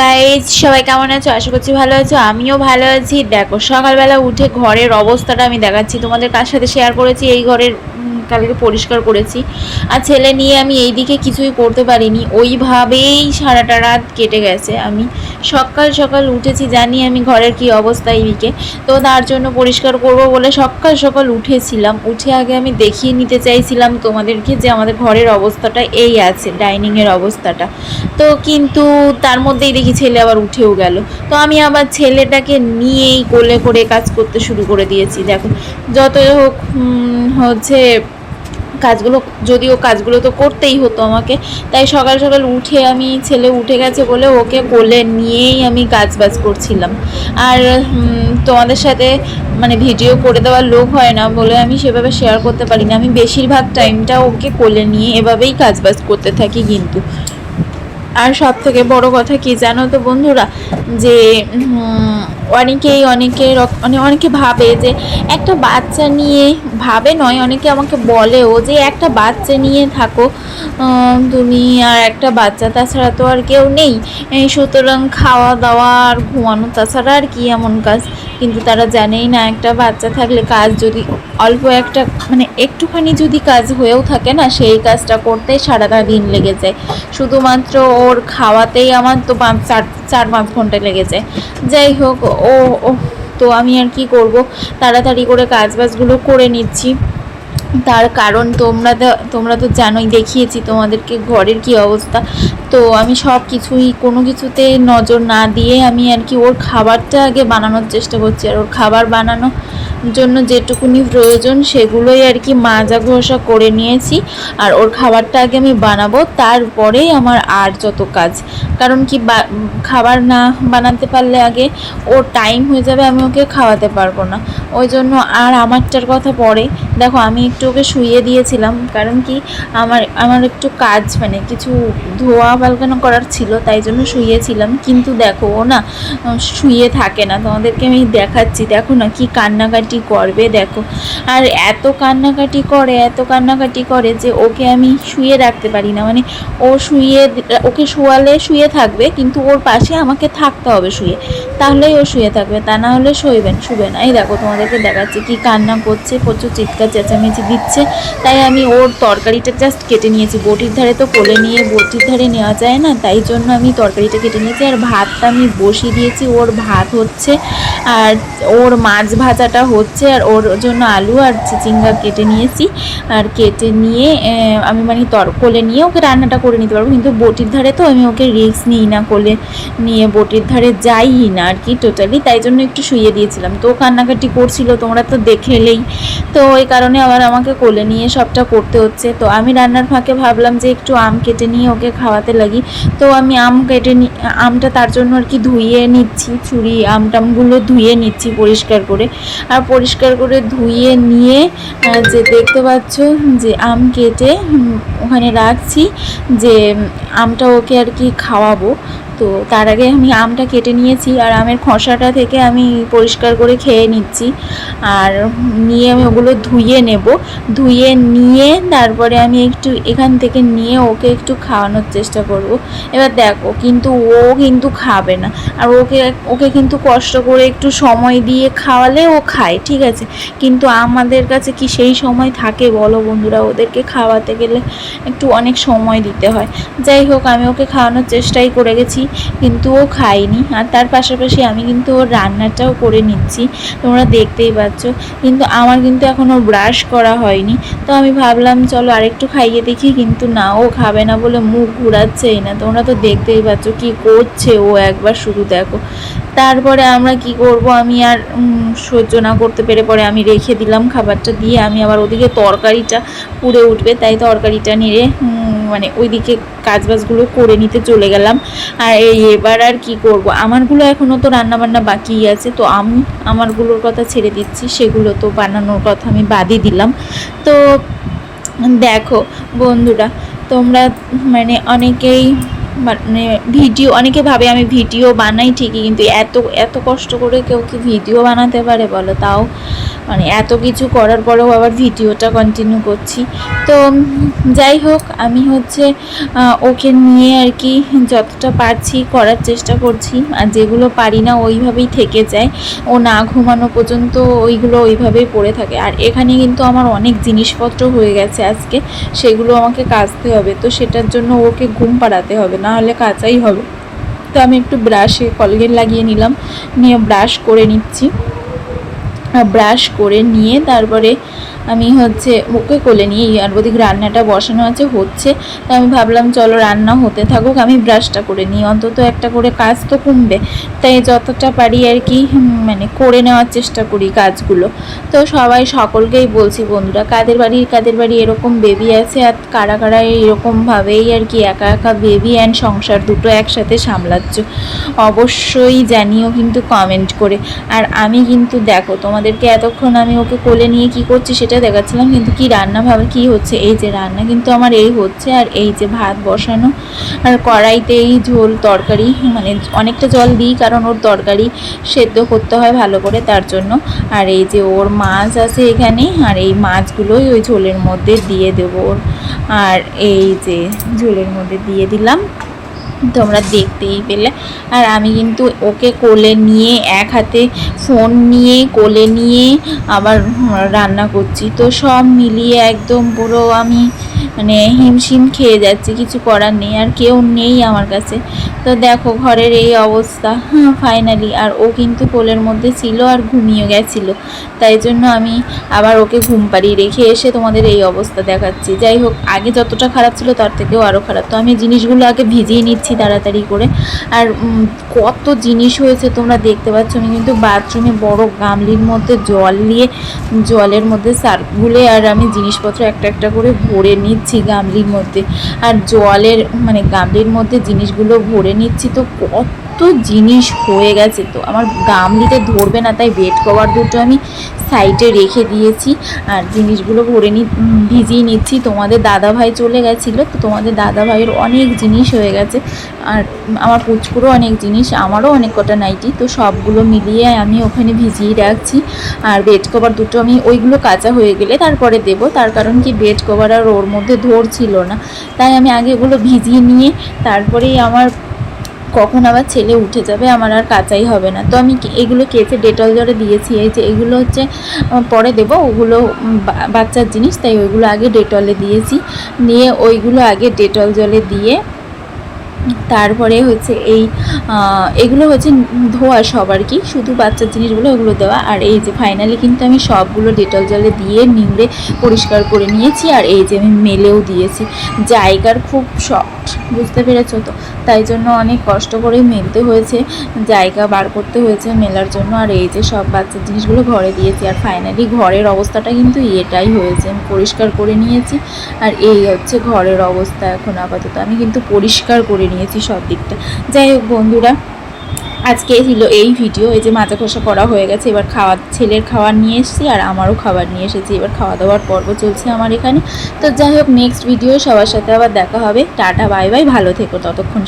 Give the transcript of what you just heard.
Guys সবাই কেমন আছো? আশা করছি ভালো আছো, আমিও ভালো আছি। দেখো, সকালবেলা উঠে ঘরের অবস্থাটা আমি দেখাচ্ছি। তোমাদের কার সাথে শেয়ার করেছি? এই ঘরের কালকে পরিষ্কার করেছি। আর ছেলে নিয়ে আমি এই দিকে কিছুই করতে পারিনি। ওইভাবেই সারাটা রাত কেটে গেছে। আমি সকাল সকাল উঠেছি, জানি আমি ঘরের কি অবস্থা এইদিকে তো তার জন্য পরিষ্কার করব বলে সকাল সকাল উঠেছিলাম। উঠে আগে আমি দেখিয়ে নিতে চাইছিলাম তোমাদেরকে যে আমাদের ঘরের অবস্থাটা এই আছে, ডাইনিংয়ের অবস্থাটা। তো কিন্তু তার মধ্যেই দেখি ছেলে আবার উঠেও গেল। তো আমি আবার ছেলেটাকে নিয়েই কোলে করে কাজ করতে শুরু করে দিয়েছি। দেখো, যতই হোক হচ্ছে কাজগুলো, যদিও কাজগুলো তো করতেই হতো আমাকে, তাই সকাল সকাল উঠে আমি, ছেলে উঠে গেছে বলে ওকে কোলে নিয়েই আমি কাজ বাজ করছিলাম। আর তোমাদের সাথে মানে ভিডিও করে দেওয়ার লোক হয় না বলে আমি সেভাবে শেয়ার করতে পারি না। আমি বেশিরভাগ টাইমটা ওকে কোলে নিয়ে এভাবেই কাজ বাজ করতে থাকি কিন্তু। আর সব থেকে বড় কথা কি জানো তো বন্ধুরা? যে অনেকেই অনেকে মানে অনেকে ভাবে যে, একটা বাচ্চা নিয়ে ভাবে নয়, অনেকে আমাকে বলেও যে একটা বাচ্চা নিয়ে থাকো। তুমি আর একটা বাচ্চা, তাছাড়া তো আর কেউ নেই। সুতরাং খাওয়া দাওয়া আর ঘুমানো, তাছাড়া আর কি এমন কাজ? কিন্তু তারা জানেই না, একটা বাচ্চা থাকলে কাজ যদি অল্প একটা মানে একটুখানি যদি কাজ হয়েও থাকে না, সেই কাজটা করতে সারাটা দিন লেগে যায়। শুধুমাত্র ওর খাওয়াতেই আমার তো পাঁচ, চার চার পাঁচ ঘণ্টা লেগে যায়। যাই হোক, ও ও তো আমি আর কি করব? তাড়াতাড়ি করে কাজ বাজগুলো করে নিচ্ছি। তার কারণ তোমরা তোমরা তো জানোই, দেখিয়েছি তোমাদেরকে ঘরের কি অবস্থা। তো আমি সব কিছুই কোনো কিছুতে নজর না দিয়ে আমি আর কি ওর খাবারটা আগে বানানোর চেষ্টা করছি। আর ওর খাবার বানানো জন্য যেটুকুনি প্রয়োজন সেগুলোই আর কি মাজা ঘষা করে নিয়েছি। আর ওর খাবারটা আগে আমি বানাবো, তারপরেই আমার আর যত কাজ। কারণ কি খাবার না বানাতে পারলে আগে ওর টাইম হয়ে যাবে, আমি ওকে খাওয়াতে পারব না। ওই জন্য আর আমারটার কথা পরে দেখো, আমি একটু ওকে শুইয়ে দিয়েছিলাম। কারণ কি আমার আমার একটু কাজ মানে কিছু ধোয়া পালকানো করার ছিল, তাই জন্য শুয়েছিলাম কিন্তু দেখো, ও না শুয়ে থাকে না। তোমাদেরকে আমি দেখাচ্ছি। দেখো না কি কান্নাকাটি করবে, দেখো। আর এত কান্নাকাটি করে, এত কান্নাকাটি করে যে ওকে আমি শুয়ে রাখতে পারি না। মানে ও শুয়ে, ওকে শোয়ালে শুয়ে থাকবে, কিন্তু ওর পাশে আমাকে থাকতে হবে শুয়ে। তাহলেই ও শুয়ে থাকবে, তা না হলে শুইবেন শুবে না এই দেখো তোমাদেরকে দেখাচ্ছি কি কান্না করছে, প্রচুর চিৎকার চেঁচামেচি দিচ্ছে। তাই আমি ওর তরকারিটা জাস্ট কেটে নিয়েছি। বটির ধারে তো কোলে নিয়ে বটির ধারে নেওয়া যায় না, তাই জন্য আমি তরকারিটা কেটে নিয়েছি। আর ভাতটা আমি বসিয়ে দিয়েছি, ওর ভাত হচ্ছে, আর ওর মাছ ভাজাটা হচ্ছে, আর ওর জন্য আলু আর চিচিঙ্গা কেটে নিয়েছি। আর কেটে নিয়ে আমি মানে তর, কোলে নিয়ে ওকে রান্নাটা করে নিতে পারব। কিন্তু বটির ধারে তো আমি ওকে রিস্ক নিই না, কোলে নিয়ে বটির ধারে যাই না। আর কি টোটালি তাই জন্য একটু শুইয়ে দিয়েছিলাম। তো কান্নাকাটি করছিল, তোমরা তো দেখেলেই তো ওই কারণে আবার আমাকে কোলে নিয়ে সবটা করতে হচ্ছে। তো আমি রান্নার ফাঁকে ভাবলাম যে একটু আম কেটে নিয়ে ওকে খাওয়াতে লাগি। তো আমি আম কেটে নি, আমটা তার জন্য আর কি ধুইয়ে নিচ্ছি। ছুরি আম টামগুলো ধুয়ে নিচ্ছি পরিষ্কার করে। আর পরিষ্কার করে ধুয়ে নিয়ে যে দেখতে পাচ্ছ যে আম কেটে ওখানে রাখছি যে আমটা ওকে আর কি খাওয়াবো। তো তার আগে আমি আমটা কেটে নিয়েছি আর আমের খোসাটা থেকে আমি পরিষ্কার করে খেয়ে নিচ্ছি। আর নিয়ে আমি ওগুলো ধুয়ে নেব। ধুয়ে নিয়ে তারপরে আমি একটু এখান থেকে নিয়ে ওকে একটু খাওয়ানোর চেষ্টা করব। এবার দেখো, কিন্তু ও কিন্তু খাবে না। আর ওকে ওকে কিন্তু কষ্ট করে একটু সময় দিয়ে খাওয়ালে ও খায়, ঠিক আছে? কিন্তু আমাদের কাছে কি সেই সময় থাকে বলো বন্ধুরা? ওদেরকে খাওয়াতে গেলে একটু অনেক সময় দিতে হয়। যাই হোক, আমি ওকে খাওয়ানোর চেষ্টাই করে গেছি। কিন্তু ও খায়নি। আর তার পাশাপাশি আমি কিন্তু ওর রান্নাটাও করে নিচ্ছি। তোমরা দেখতেই পাচ্ছ। কিন্তু আমার কিন্তু এখনও ব্রাশ করা হয়নি। তো আমি ভাবলাম, চলো আরেকটু খাইয়ে দেখি। কিন্তু না, ও খাবে না বলে মুখ ঘুরাচ্ছেই না। তোমরা তো দেখতেই পাচ্ছ কি করছে ও একবার শুধু দেখো। তারপরে আমরা কি করব? আমি আর সহ্য না করতে পেরে পরে আমি রেখে দিলাম খাবারটা দিয়ে। আমি আবার ওদিকে তরকারিটা পুড়ে উঠবে, তাই তরকারিটা নিয়ে মানে ওইদিকে কাজবাজগুলো করে নিতে চলে গেলাম। আর এই এবার আর কি করব? আমারগুলো এখনও তো রান্না বান্না বাকি আছে, তো আমি আমারগুলোর কথা ছেড়ে দিচ্ছি, সেগুলো তো বানানোর কথা আমি বাদই দিলাম। তো দেখো বন্ধুরা, তোমরা মানে অনেকেই মানে ভিডিও, অনেকে ভাবে আমি ভিডিও বানাই ঠিকই, কিন্তু এত এত কষ্ট করে কেউ কি ভিডিও বানাতে পারে বলো? তাও মানে এত কিছু করার পরেও আবার ভিডিওটা কন্টিনিউ করছি। তো যাই হোক, আমি হচ্ছে ওকে নিয়ে আর কি যতটা পারছি করার চেষ্টা করছি। আর যেগুলো পারি না ওইভাবেই থেকে যায়। ও না ঘুমানো পর্যন্ত ওইগুলো ওইভাবেই পড়ে থাকে। আর এখানে কিন্তু আমার অনেক জিনিসপত্র হয়ে গেছে আজকে। সেগুলো আমাকে কাচতে হবে। তো সেটার জন্য ওকে ঘুম পাড়াতে হবে। না হলে কাঁচাই হবে। তো আমি একটু ব্রাশে কলগেট লাগিয়ে নিলাম, নিয়ে ব্রাশ করে নিচ্ছি। ব্রাশ করে নিয়ে তারপরে আমি হচ্ছে ওকে কোলে নিয়ে আর ওদিকে রান্নাটা বসানো আছে, হচ্ছে। তো আমি ভাবলাম, চলো রান্না হতে থাকুক, আমি ব্রাশটা করে নিই। অন্তত একটা করে কাজ তো কমবে। তাই যতটা পারি আর কি মানে করে নেওয়ার চেষ্টা করি কাজগুলো। তো সবাই সকলকেই বলছি, বন্ধুরা, কাদের বাড়ি কাদের বাড়ি এরকম বেবি আছে আর কারা কারা এরকমভাবেই আর কি একা একা বেবি অ্যান্ড সংসার দুটো একসাথে সামলাচ্ছ? অবশ্যই জানিও কিন্তু কমেন্ট করে। আর আমি কিন্তু দেখো, তোমাদেরকে এতক্ষণ আমি ওকে কোলে নিয়ে কি করছি সেটা দেখাচ্ছিলাম, কিন্তু কি রান্না ভাবে কি হচ্ছে, এই যে রান্না কিন্তু আমার এই হচ্ছে, আর এই যে ভাত বসানো, আর কড়াইতে এই ঝোল, তরকারি মানে অনেকটা জল দিই, কারণ ওর তরকারি সেদ্ধ করতে হয় ভালো করে, তার জন্য। আর এই যে ওর মাছ আছে এখানে, আর এই মাছগুলোই ওই ঝোলের মধ্যে দিয়ে দেবো ওর। আর এই যে ঝোলের মধ্যে দিয়ে দিলাম। তোমরা দেখতেই পেলে। আর আমি কিন্তু ওকে কোলে নিয়ে, এক হাতে ফোন নিয়ে, কোলে নিয়ে আবার রান্না করছি। তো সব মিলিয়ে একদম পুরো আমি মানে হিমশিম খেয়ে যাচ্ছি, কিছু করার নেই। আর কেউ নেই আমার কাছে। তো দেখো ঘরের এই অবস্থা। হ্যাঁ ফাইনালি আর ও কিন্তু কোলের মধ্যে ছিল আর ঘুমিয়ে গেছিল। তাই জন্য আমি আবার ওকে ঘুম পাড়িয়ে রেখে এসে তোমাদের এই অবস্থা দেখাচ্ছি। যাই হোক, আগে যতটা খারাপ ছিল তার থেকেও আরও খারাপ। তো আমি জিনিসগুলো আগে ভিজিয়ে নিচ্ছি তাড়াতাড়ি করে। আর কত জিনিস হয়েছে তোমরা দেখতে পাচ্ছ। আমি কিন্তু বাথরুমে বড় গামলির মধ্যে জল নিয়ে, জলের মধ্যে সার্ফ গুলে আর আমি জিনিসপত্র একটা একটা করে ভরে নিচ্ছি গামলির মধ্যে। আর জলের মানে গামলির মধ্যে জিনিসগুলো ভরে নিচ্ছি তো, কত জিনিস হয়ে গেছে তো। আমার গামলিতে ধরবে না, তাই বেড কভার দুটো আমি সাইডে রেখে দিয়েছি। আর জিনিসগুলো ভরে নি ভিজিয়ে নিচ্ছি। তোমাদের দাদা ভাই চলে গেছিল, তো তোমাদের দাদা ভাইয়ের অনেক জিনিস হয়ে গেছে। আর আমার পুচকুরও অনেক জিনিস, আমারও অনেক কটা নাইটি, তো সবগুলো মিলিয়ে আমি ওখানে ভিজিয়ে রাখছি। আর বেড কভার দুটো আমি ওইগুলো কাঁচা হয়ে গেলে তারপরে দেবো। তার কারণ কি বেড কভার আর ওর মধ্যে ধরছিল না। তাই আমি আগে এগুলো ভিজিয়ে নিয়ে, তারপরেই আমার কখন আবার ছেলে উঠে যাবে আমার আর কাচাই হবে না। তো আমি এগুলো কেচে ডেটল জলে দিয়েছি, এই যে এগুলো হচ্ছে পরে দেবো, ওগুলো বাচ্চার জিনিস, তাই ওইগুলো আগে ডেটলে দিয়েছি। নিয়ে ওইগুলো আগে ডেটল জলে দিয়ে, তারপরে হচ্ছে এই এগুলো হচ্ছে ধোয়া সব আর কি, শুধু বাচ্চার জিনিসগুলো ওগুলো দেওয়া। আর এই যে ফাইনালি কিন্তু আমি সবগুলো ডেটল জলে দিয়ে, নিংড়ে পরিষ্কার করে নিয়েছি। আর এই যে আমি মেলেও দিয়েছি। জায়গার খুব বুঝতে পেরেছ তো? তাই জন্য অনেক কষ্ট করে মেলতে হয়েছে, জায়গা বার করতে হয়েছে মেলার জন্য। আর এই যে সব বাচ্চার জিনিসগুলো ঘরে দিয়েছি, আর ফাইনালি ঘরের অবস্থাটা কিন্তু এটাই হয়েছে। আমি পরিষ্কার করে নিয়েছি, আর এই হচ্ছে ঘরের অবস্থা এখন আপাতত। আমি কিন্তু পরিষ্কার করে নিয়েছি সব দিকটা। যাই হোক বন্ধুরা আজকে ছিল এই ভিডিও এই যে মাজা খসা করা হয়ে গেছে, এবার খাওয়া, ছেলের খাবার নিয়ে এসেছি আর আমারও খাবার নিয়ে এসেছি, এবার খাওয়া দাওয়ার পর্ব চলছে আমার এখানে তো যাই হোক নেক্সট ভিডিও সবার সাথে আবার দেখা হবে টাটা বাই বাই ভালো থেকো, ততক্ষণ।